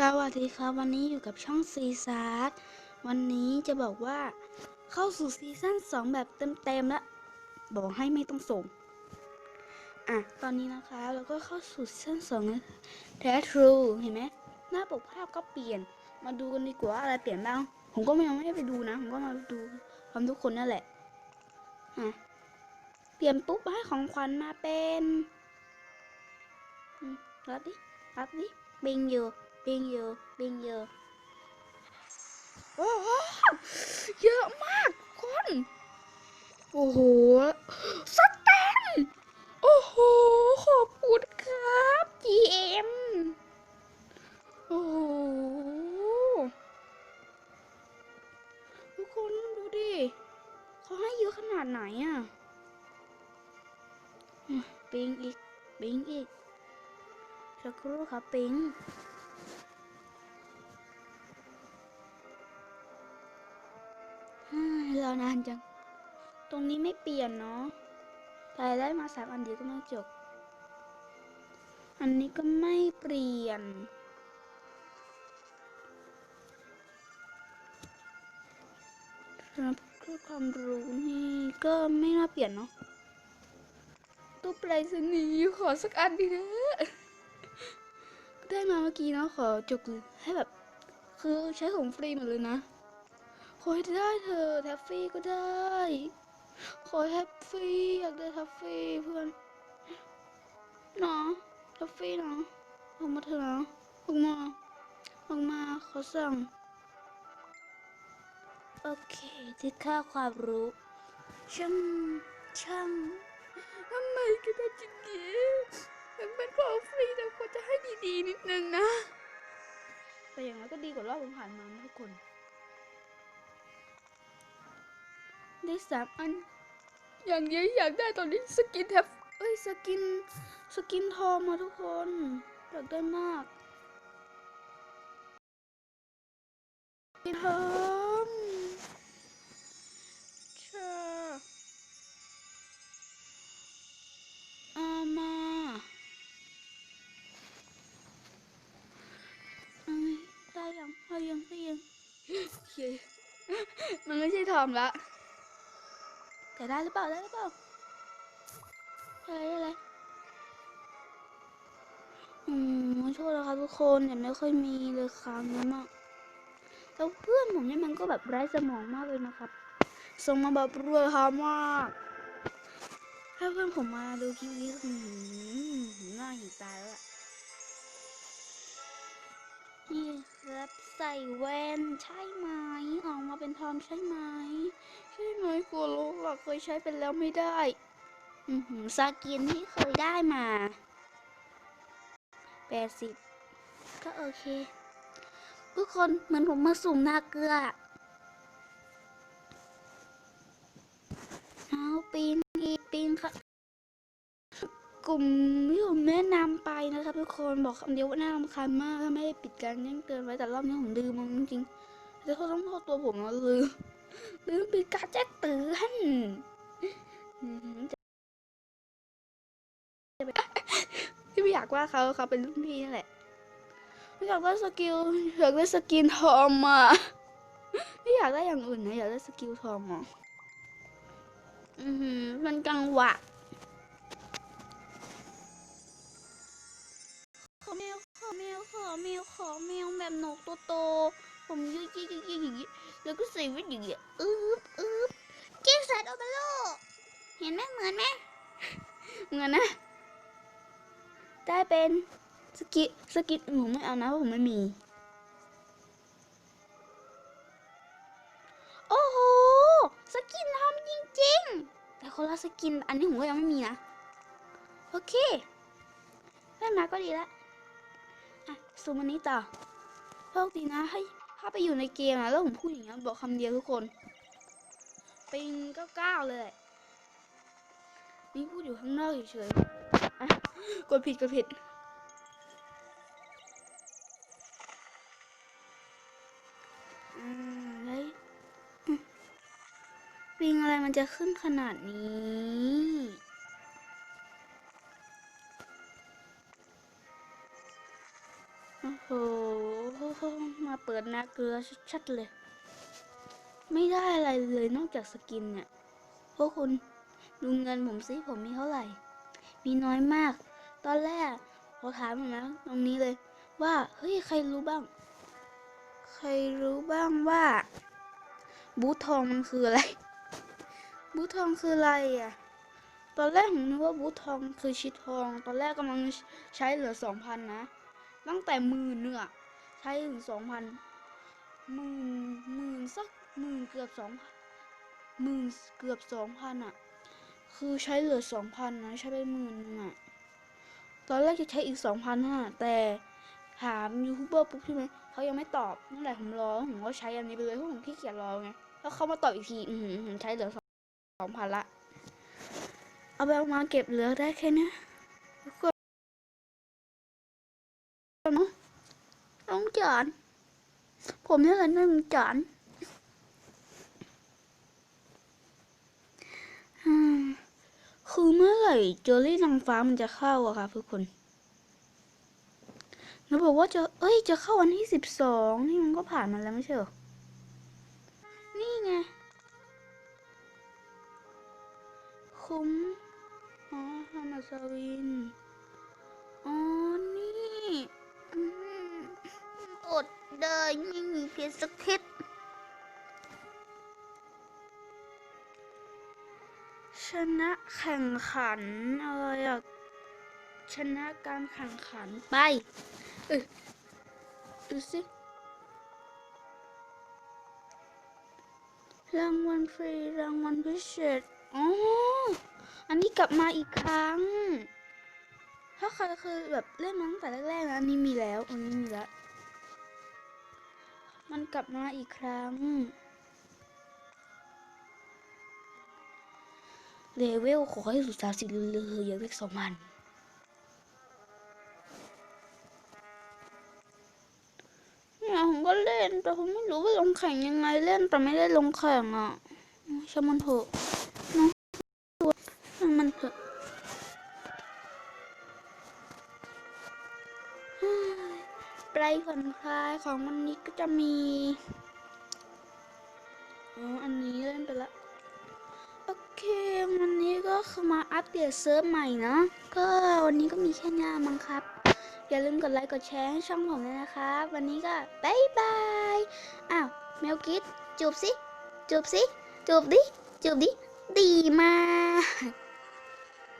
สวัสดีครับ วันนี้อยู่กับช่องซีซาร์วันนี้จะบอกว่าเข้าสู่ซีซั่น2 แบบเต็มๆแล้ว บอกให้ไม่ต้องส่ง อะ ตอนนี้นะคะเราก็เข้าสู่ซีซั่น2แล้วแท้ทรูเห็นไหมหน้าปกภาพก็เปลี่ยน มาดูกันดีกว่าว่าอะไรเปลี่ยนบ้าง ผมก็ยังไม่ได้ไปดูนะ ผมก็มาดูพร้อมทุกคนนั่นแหละ อะ เปลี่ยนปุ๊บให้ของขวัญมาเป็นรับดิรับดิบิงอยู่ บิงอยู่บิงอยู่โอ้โหเยอะมากคนโอ้โหสแตนโอ้โห ขอบคุณครับ GM โอ้โหทุกคนดูดิเขาให้เยอะขนาดไหนอะปิงอีกปิงอีกสักครู่ครับปิง ฮ่านานจัง ตรงนี้ไม่เปลี่ยนเนาะแต่ได้มาสามอันเดียวก็ไม่จบ อันนี้ก็ไม่เปลี่ยนสำหรับคือความรู้นี่ก็ไม่น่าเปลี่ยนเนาะตู้ไปรษณีย์ขอสักอันดีนะได้มาเมื่อกี้เนาะขอจกให้แบบ คือใช้ของฟรีหมดเลยนะ ขอให้ได้เธอแท็ฟฟี่ก็ได้ ขอแท็ฟฟี่อยากได้แท็ฟฟี่เพื่อนเนาะแท็ฟฟี่เนาะออกมาเถอะนะออกมาออกมาขอสั่ง โอเคที่ค่าความรู้ช่างช่างทำไมกันได้จริงๆมันเป็นของฟรีแต่ควรจะให้ดีๆนิดนึงนะ แต่อย่างนั้นก็ดีกว่ารอบผ่านมานะทุกคน ได้สามอัน อย่างเดียวที่อยากได้ตอนนี้สกินแท็บเอ้ยสกินสกินทองมาทุกคนอยากได้มากสกินทองเชอเอามาเอ้ยได้ยังได้ยังได้ยัง มันไม่ใช่ทอมละ แต่ได้หรือเปล่าได้หรือเปล่าได้ได้เลยอืมโทษนะคะทุกคนเนี่ยไม่ค่อยมีเลยครั้งนี้มากแล้วเพื่อนผมเนี่ยมันก็แบบไร้สมองมากเลยนะครับส่งมาแบบรวยฮามากถ้าเพื่อนผมมาดูคลิปนี้อืมหน้าหิวตายแล้วล่ะนี่ครับใส่แว่นใช่ไหมออกมาเป็นทอมใช่ไหม ใช่ไหมกลัวโลกหลักเคยใช้ไปแล้วไม่ได้อือหือสกินที่เคยได้มาแปดสิบก็โอเค ทุกคนเหมือนผมมาสุ่มหน้าเกลือเอาปีนอีปีนค่ะกลุ่มที่ผมแนะนำไปนะครับ ทุกคนบอกคำเดียวว่าน่ารำคาญมากถ้าไม่ได้ปิดการแจ้งเตือนไว้แต่รอบนี้ผมลืมมันจริงๆแต่เขาต้องโทษตัวผมนะลืม ลืมปิดการแจ้งเตือนอืมจะที่ไม่อยากว่าเขาเขาเป็นรุ่นพี่นั่นแหละไม่อยากได้สกิลอยากได้สกินทอมอะไม่อยากได้อย่างอื่นนะอยากได้สกิลทอมอะอือหือมันกังวะขอแมวขอแมวขอแมวขอแมวแบบนกตัวโตผมยืดยืดยืดยืดอย่างงี้ แล้วก็ใส่ไว้อย่างเงี้ยอึ๊บอึ๊บเจสันโอเบโลเห็นไหมเหมือนไหมเหมือนนะ ได้เป็นสกิสกิผมไม่เอานะเพราะผมไม่มี โอ้โห สกินทำจริงๆ แต่คนละสกิน อันนี้ผมก็ยังไม่มีนะ โอเคได้มาก็ดีแล้วอะซูมอันนี้ต่อโชคดีนะให้ ถ้าไปอยู่ในเกมนะแล้วผมพูดอย่างเงี้ยบอกคำเดียวทุกคน ปิงเก้าเก้าเลย นี่พูดอยู่ข้างนอกเฉยๆกดผิดกดผิดอืมแล้วอืมปิงอะไรมันจะขึ้นขนาดนี้โอ้โห เปิดนาเกลือชัดๆเลย ไม่ได้อะไรเลยนอกจากสกินเนี่ยพวกคุณดูเงินผมสิผมมีเท่าไหร่ มีน้อยมาก ตอนแรกเขาถามผมนะตรงนี้เลย ว่าเฮ้ยใครรู้บ้าง ใครรู้บ้างว่า บูททองมันคืออะไร บูททองคืออะไรอะตอนแรกผมนึกว่าบูททองคือชิดทอง ตอนแรกกำลังใช้เหลือสองพันนะ ตั้งแต่มื่นเนื้อ ใช้ถึงสองพันหมื่นหมื่นสักหมื่นเกือบสองหมื่นเกือบสองพันอะ คือใช้เหลือสองพันนะใช้ไปหมื่นนึงอะ ตอนแรกจะใช้อีกสองพันห้าแต่ถามยูทูบเบอร์ปุ๊บใช่ไหมเขายังไม่ตอบนั่นแหละผมรอผมก็ใช้อันนี้ไปเลยเพราะผมขี้เกียจรอไงแล้วเขามาตอบอีกทีอืมใช้เหลือสองพันละ เอาไปเอามาเก็บเหลือได้แค่นี้ยทุกคนเนาะต้อง จาน ผมนี่แหละนึ่งจานคือเมื่อไหร่เจอรี่นางฟ้ามันจะเข้าอะค่ะทุกคนแล้วบอกว่าจะ เอ้ย จะเข้าวันที่สิบสองนี่มันก็ผ่านมาแล้วไม่ใช่หรอ นี่ไง คุ้ม อ๋อฮามาซาวิน เลยไม่มีเพียงสักคิดชนะแข่งขันอะไรอะชนะการแข่งขันไปเออดูสิรางวัลฟรีรางวัลพิเศษอ๋ออันนี้กลับมาอีกครั้ง ถ้าใครเคยแบบเล่นมาตั้งแต่แรกๆนะอันนี้มีแล้วอันนี้มีแล้ว มันกลับมาอีกครั้ง เลเวลขอให้สุดสามสิบเลยอย่างเลขสองพันเนี่ยผมก็เล่น แต่ผมไม่รู้ว่าลงแข่งยังไงเล่น แต่ไม่ได้ลงแข่งอะช่างมันเถอะนะมันเถอะ ไปผ่อนคลายของวันนี้ก็จะมีอ๋ออันนี้เล่นไปละโอเค วันนี้ก็คือมาอัปเดตเซิร์ฟใหม่นะก็วันนี้ก็มีแค่นี้มั้งครับ อย่าลืมกดไลค์กดแชร์ให้ช่องผมด้วยนะครับ วันนี้ก็บายบายอ้าวแมวกิดจูบสิจูบสิจูบดิจูบดิดีมาก